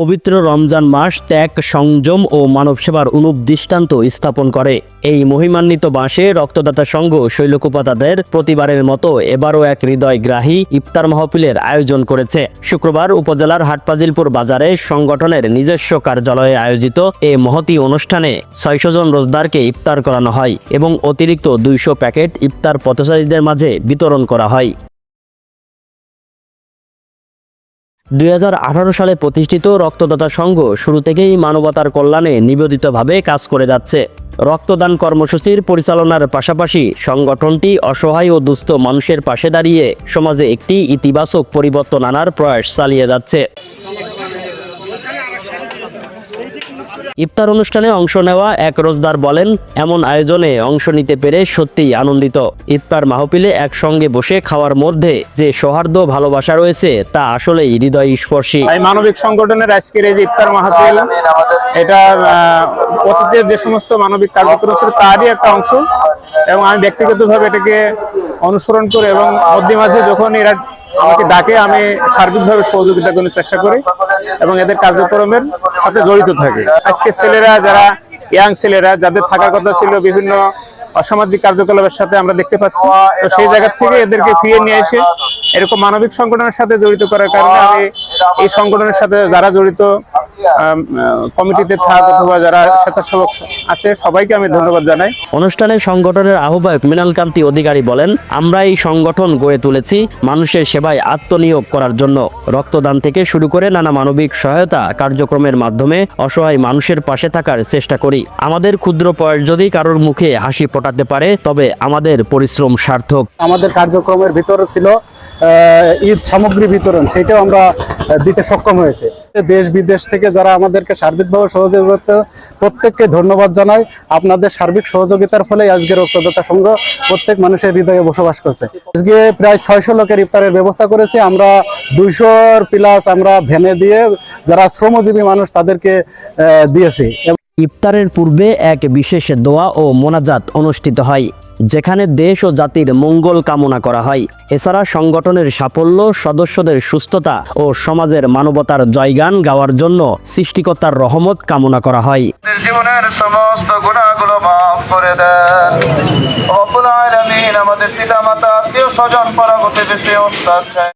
পবিত্র রমজান মাস ত্যাগ, সংযম ও মানব সেবার অনুপ দৃষ্টান্ত স্থাপন করে। এই মহিমান্বিত মাসে রক্তদাতা সংঘ শৈলকুপাতাদের প্রতিবারের মতো এবারও এক হৃদয়গ্রাহী ইফতার মাহফিলের আয়োজন করেছে। শুক্রবার উপজেলার হাটপাজিলপুর বাজারে সংগঠনের নিজস্ব কার্যালয়ে আয়োজিত এ মহতি অনুষ্ঠানে ছয়শো জন রোজদারকে ইফতার করানো হয় এবং অতিরিক্ত দুইশো প্যাকেট ইফতার পথচারীদের মাঝে বিতরণ করা হয়। দুই হাজার আঠারো সালে প্রতিষ্ঠিত রক্তদাতা সংঘ শুরু থেকেই মানবতার কল্যাণে নিবেদিতভাবে কাজ করে যাচ্ছে। রক্তদান কর্মসূচির পরিচালনার পাশাপাশি সংগঠনটি অসহায় ও দুস্থ মানুষের পাশে দাঁড়িয়ে সমাজে একটি ইতিবাচক পরিবর্তন আনার প্রয়াস চালিয়ে যাচ্ছে। ইফতার অনুষ্ঠানে অংশ নেওয়া এক রোজদার বলেন, এমন আয়োজনে অংশ নিতে পেরে সত্যিই আনন্দিত। ইফতার মাহফিলে একসঙ্গে বসে খাওয়ার মধ্যে যে সৌহার্দ্য ভালোবাসা রয়েছে, তা আসলেই হৃদয় স্পর্শী। মানবিক সংগঠনের আজকের এই যে ইফতার মাহফিল এটা অতীতের যে সমস্ত মানবিক কার্যক্রম ছিল, তারই একটা অংশ। এবং আমি ব্যক্তিগতভাবে এটাকে অনুসরণ করে এবং মধ্যে মাঝে যখন এরা আমাকে ডাকে, আমি সার্বিকভাবে সহযোগিতা করার চেষ্টা করি। এবং এদের কার্যক্রমের সাথে জড়িত থাকে। আজকে ছেলেরা যারা ইয়াং ছেলেরা, যাদের থাকার কথা ছিল বিভিন্ন অসামাজিক কার্যকলাপের সাথে আমরা দেখতে পাচ্ছি, তো সেই জায়গা থেকে এদেরকে ফিরিয়ে নিয়ে এসে এরকম মানবিক সংগঠনের সাথে জড়িত করার কারণে আমি এই সংগঠনের সাথে যারা জড়িত কমিটিতে থাক অথবা যারা স্বেচ্ছাসেবক আছে সবাইকে আমি ধন্যবাদ জানাই। অনুষ্ঠানে সংগঠনের আহ্বায়ক মৃণাল কান্তি অধিকারী বলেন আমরা এই সংগঠন গড়ে তুলেছি মানুষের সেবায় আত্মনিয়োগ করার জন্য। রক্তদান থেকে শুরু করে নানা মানবিক সহায়তা কার্যক্রমের মাধ্যমে অসহায় মানুষের পাশে থাকার চেষ্টা করি। আমাদের ক্ষুদ্র প্রয়াস যদি কারোর মুখে হাসি ফোটাতে পারে তবে আমাদের পরিশ্রম সার্থক। আমাদের কার্যক্রমের ভিতরে ছিল ঈদ সামগ্রী বিতরণ, সেটাও আমরা দিতে সক্ষম হয়েছে। দেশ বিদেশ থেকে যারা আমাদেরকে সার্বিকভাবে সহযোগিতা প্রত্যেককে ধন্যবাদ জানাই। আপনাদের সার্বিক সহযোগিতার ফলে আজকে রক্তদাতা সংঘ প্রত্যেক মানুষের হৃদয়ে বসবাস করছে। আজকে প্রায় ছয়শো লোকের ইফতারের ব্যবস্থা করেছি। আমরা দুইশোর প্লাস আমরা ভ্যানে দিয়ে যারা শ্রমজীবী মানুষ তাদেরকে দিয়েছি। ইফতারের পূর্বে এক বিশেষ দোয়া ও মোনাজাত অনুষ্ঠিত হয়। যেখানে দেশ ও জাতির মঙ্গল কামনা করা হয়। এছাড়া সংগঠনের সাফল্য, সদস্যদের সুস্থতা ও সমাজের মানবতার জয়গান গাওয়ার জন্য সৃষ্টিকর্তার রহমত কামনা করা হয়। আমাদের পিতা মাতা আত্মীয় স্বজন পরাগতে বেশি